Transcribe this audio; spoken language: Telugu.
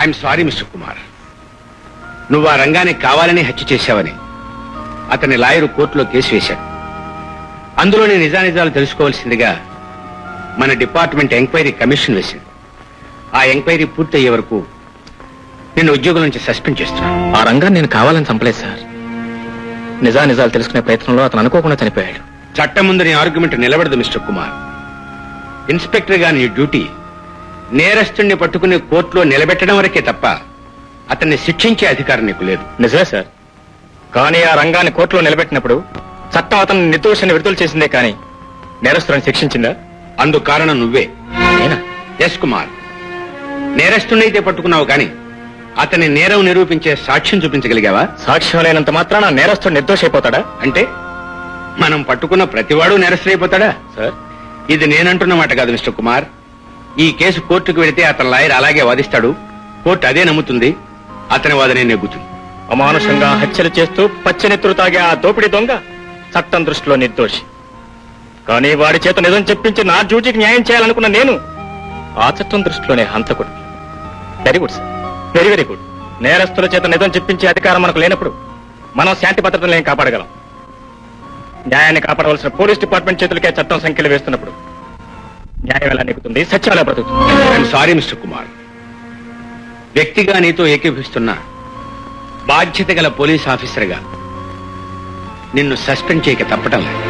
I'm sorry mister Kumar. నువ్వు ఆ రంగాన్ని కావాలని హత్య చేశావని అతని లాయరు కోర్టులో కేసు వేశాడు. అందులోని నిజానిజాలు తెలుసుకోవాల్సిందిగా మన డిపార్ట్మెంట్ ఎంక్వైరీ కమిషన్ వేసింది. ఆ ఎంక్వైరీ పూర్తయ్యే వరకు నిన్ను ఉద్యోగం నుంచి సస్పెండ్ చేస్తున్నాను. ఆ రంగాన్ని నేను కావాలని చంపలేదు సార్. నిజా నిజాలు తెలుసుకునే ప్రయత్నంలో అతను అనుకోకుండా చనిపోయాడు. చట్టం ముందు నీ ఆర్గ్యుమెంట్ నిలబడదు మిస్టర్ కుమార్. ఇన్స్పెక్టర్గా నీ డ్యూటీ నేరస్తుణ్ణి పట్టుకుని కోర్టులో నిలబెట్టడం వరకే తప్ప అతన్ని శిక్షించే అధికారం నీకు లేదు. నిజమే సార్. కానీ ఆ రంగాన్ని కోర్టులో నిలబెట్టినప్పుడు చట్టం అతను నిర్దోషాన్ని విడుదల చేసిందే కానీ నేరస్తులను శిక్షించిందా? అందుకు కారణం నువ్వే. నేనా? ఎస్ కుమార్. నేరస్తున్నైతే పట్టుకున్నావు కానీ అతని నేరం నిరూపించే సాక్ష్యం చూపించగలిగావా? సాక్ష్యం లేనంత మాత్రాన నేరస్తుడు నిర్దోష అయిపోతాడా అంటే మనం పట్టుకున్న ప్రతివాడు నేరస్తుడైపోతాడా? సార్. ఇది నేనంటున్న మాట కాదు మిస్టర్ కుమార్. ఈ కేసు కోర్టుకు వెళితే అతని లాయర్ అలాగే వాదిస్తాడు. కోర్టు అదే నమ్ముతుంది. అతని వాదనే నెగ్గుతుంది. అమానుషంగా హత్యలు చేస్తూ పచ్చనెత్తులు తాగే ఆ దోపిడీ దొంగ చట్టం దృష్టిలో నిర్దోషి. కానీ వాడి చేత నిజం చెప్పించి నా డ్యూటీకి న్యాయం చేయాలనుకున్న నేను ఆ చట్టం దృష్టిలోనే హంతకుడు. Very good sir very very good నేరస్తుల చేత నిజం చెప్పించే అధికారం మనకు లేనప్పుడు మనం శాంతి భద్రతలను కాపాడగలం? న్యాయాన్ని కాపాడవలసిన పోలీస్ డిపార్ట్మెంట్ చేతులకే చట్టం సంఖ్యలు వేస్తున్నప్పుడు న్యాయం ఎలా నెగ్గుతుంది సత్యం ఎలా బ్రతుకుతుంది సారీ మిస్టర్ కుమార్ వ్యక్తిగా నీతో ఏకీభిస్తున్న బాధ్యత గల పోలీస్ ఆఫీసర్గా నిన్ను సస్పెండ్ చేయక తప్పటం లేదు.